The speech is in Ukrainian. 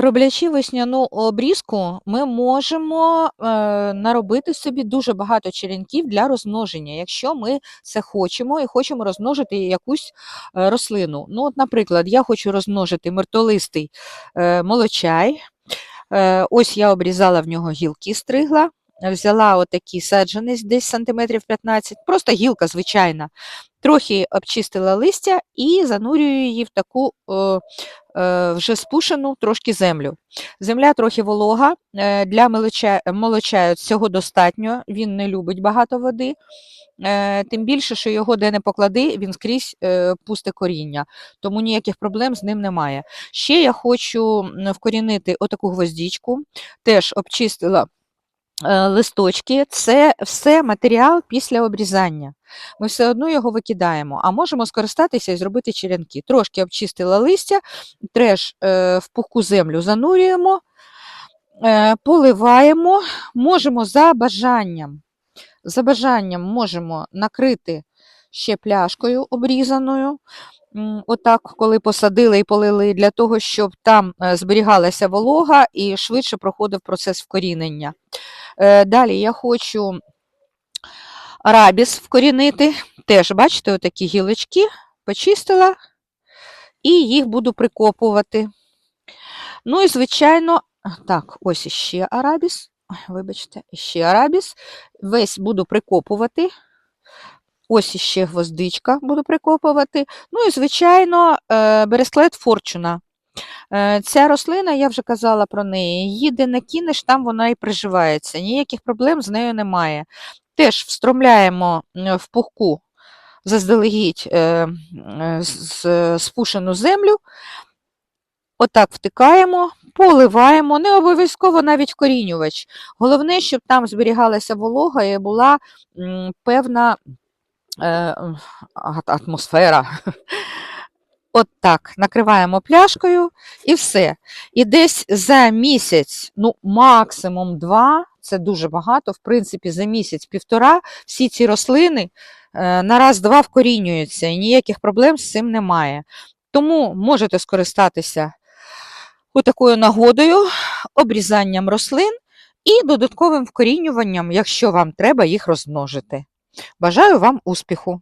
Роблячи весняну обрізку, ми можемо е, наробити собі дуже багато черенків для розмноження, якщо ми це хочемо і хочемо розмножити якусь е, рослину. Ну, от, наприклад, я хочу розмножити мертолистий е, молочай. Е, ось я обрізала в нього гілки, стригла. Взяла отакий саджанець десь сантиметрів 15, просто гілка звичайна. Трохи обчистила листя і занурюю її в таку е, е, вже спушену трошки землю. Земля трохи волога, е, для молоча, молочаю цього достатньо, він не любить багато води. Е, Тим більше, що його де не поклади, він скрізь пусте коріння, тому ніяких проблем з ним немає. Ще я хочу вкорінити отаку гвоздічку, теж обчистила листочки. Це все матеріал після обрізання. Ми все одно його викидаємо, а можемо скористатися і зробити черенки. Трошки обчистила листя, треш е, в пухку землю занурюємо, е, поливаємо, можемо за бажанням. За бажанням можемо накрити ще пляшкою обрізаною. Отак, коли посадили і полили, для того, щоб там е, зберігалася волога і швидше проходив процес вкорінення. Е, Далі я хочу арабіс вкорінити. Теж, бачите, отакі гілочки почистила і їх буду прикопувати. Ну і, звичайно, так, ось іще арабіс. Вибачте, іще арабіс. Весь буду прикопувати. Ось іще гвоздичка буду прикопувати. Ну і, звичайно, е, бересклет форчуна. Е, Ця рослина, я вже казала про неї, її де не кинеш, там вона і приживається. Ніяких проблем з нею немає. Теж встромляємо в пухку заздалегідь е, спушену землю, отак втикаємо, поливаємо, не обов'язково навіть вкорінювач. Головне, щоб там зберігалася волога і була певна атмосфера. От так, накриваємо пляшкою і все. І десь за місяць, ну максимум два, це дуже багато, в принципі, за місяць-півтора всі ці рослини е, на раз-два вкорінюються, і ніяких проблем з цим немає. Тому можете скористатися такою нагодою, обрізанням рослин і додатковим вкорінюванням, якщо вам треба їх розмножити. Бажаю вам успіху!